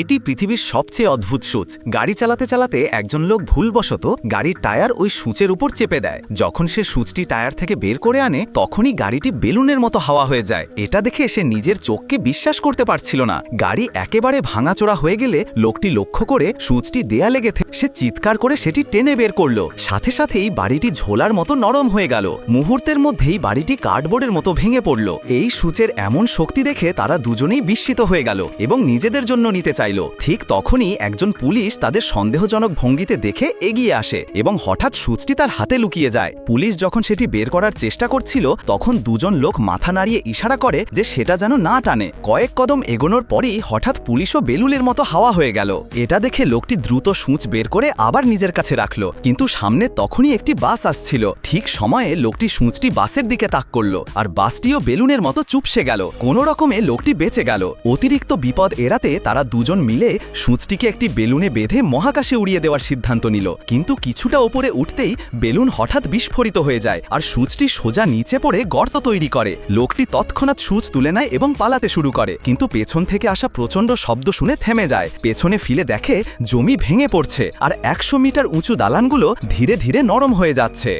এটি পৃথিবীর সবচেয়ে অদ্ভুত সূচ। গাড়ি চালাতে চালাতে একজন লোক ভুলবশত গাড়ির টায়ার ওই সূচের উপর চেপে দেয়। যখন সে সূচটি টায়ার থেকে বের করে আনে, তখনই গাড়িটি বেলুনের মতো হাওয়া হয়ে যায়। এটা দেখে সে নিজের চোখকে বিশ্বাস করতে পারছিল না। গাড়ি একেবারে ভাঙাচোরা হয়ে গেলে লোকটি লক্ষ্য করে সূচটি দেয়ালে গেথে সে চিৎকার করে সেটি টেনে বের করল। সাথে সাথেই বাড়িটি ঝোলার মতো নরম হয়ে গেল। মুহূর্তের মধ্যেই বাড়িটি কার্ডবোর্ডের মতো ভেঙে পড়ল। এই সূচের এমন শক্তি দেখে তারা দুজনেই বিস্মিত হয়ে গেল এবং নিজেদের জন্য নিতে চাইল। ঠিক তখনই একজন পুলিশ তাদের সন্দেহজনক ভঙ্গিতে দেখে এগিয়ে আসে এবং হঠাৎ সূচটি তার হাতে লুকিয়ে যায়। পুলিশ যখন সেটি বের করার চেষ্টা করছিল, তখন দুজন লোক মাথা নাড়িয়ে ইশারা করে যে সেটা যেন না টানে। কয়েক কদম এগোনোর পরই হঠাৎ পুলিশও বেলুলের মতো হাওয়া হয়ে গেল। এটা দেখে লোকটি দ্রুত সূচ বের করে আবার নিজের কাছে রাখল, কিন্তু সামনে তখনই একটি বাস আসছিল। ঠিক সময়ে লোকটি সূচটি বাসের দিকে তাক করল আর বাসটিও বেলুনের মতো চুপসে গেল। কোনো রকমে লোকটি বেঁচে গেল। অতিরিক্ত বিপদ এড়াতে তারা দুজন মিলে সূচটিকে একটি বেলুনে বেঁধে মহাকাশে উড়িয়ে দেওয়ার সিদ্ধান্ত নিল। কিন্তু কিছুটা ওপরে উঠতেই বেলুন হঠাৎ বিস্ফোরিত হয়ে যায় আর সূচটি সোজা নিচে পড়ে গর্ত তৈরি করে। লোকটি তৎক্ষণাৎ সূচ তুলে নেয় এবং পালাতে শুরু করে। কিন্তু পেছন থেকে আসা প্রচণ্ড শব্দ শুনে থেমে যায়। পেছনে ফিলে দেখে জমি ভেঙে পড়ছে আর একশো মিটার উঁচু দালানগুলো ধীরে ধীরে নরম হয়ে যাচ্ছে।